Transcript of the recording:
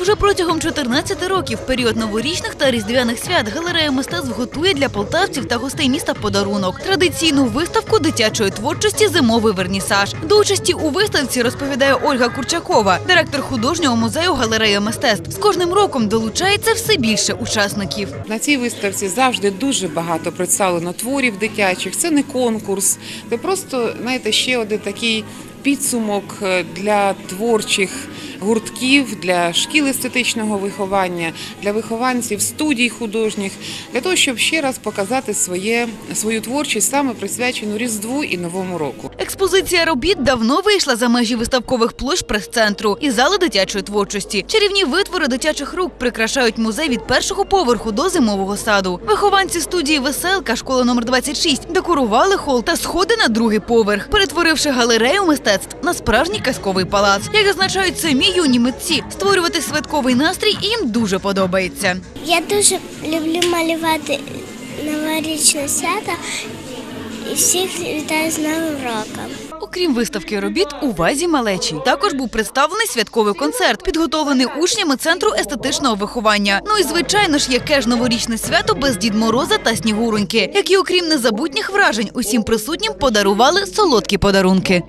Вже протягом 14 років, період новорічних та різдвяних свят, галерея мистецтв готує для полтавців та гостей міста подарунок традиційну виставку дитячої творчості Зимовий вернісаж. До участі у виставці розповідає Ольга Курчакова, директор художнього музею галерея мистецтв. З кожним роком долучається все більше учасників. На цій виставці завжди дуже багато представлено творів дитячих. Це не конкурс, це просто знаєте, ще один такий підсумок е, для творчих гуртків, для шкіл естетичного виховання, для вихованців студій художніх, для того, щоб ще раз показати своє свою творчість, саме присвячену Різдву і Новому року. Експозиція робіт давно вийшла за межі виставкових площ прес-центру і зали дитячої творчості. Чарівні витвори дитячих рук прикрашають музей від першого поверху до зимового саду. Вихованці студії Веселка школи номер 26 декорували хол та сходи на другий поверх, перетворивши галерею мистецтв на справжній казковий палац. Як зазначають самі юні митці, створювати святковий настрій їм дуже подобається. Я дуже люблю малювати новорічне свято і всіх вітаю з Новим роком. Окрім виставки робіт у вазі малечі, також був представлений святковий концерт, підготовлений учнями центру естетичного виховання. Ну і звичайно ж, яке ж новорічне свято без Дід Мороза та Снігуроньки, які, окрім незабутніх вражень, усім присутнім подарували солодкі подарунки.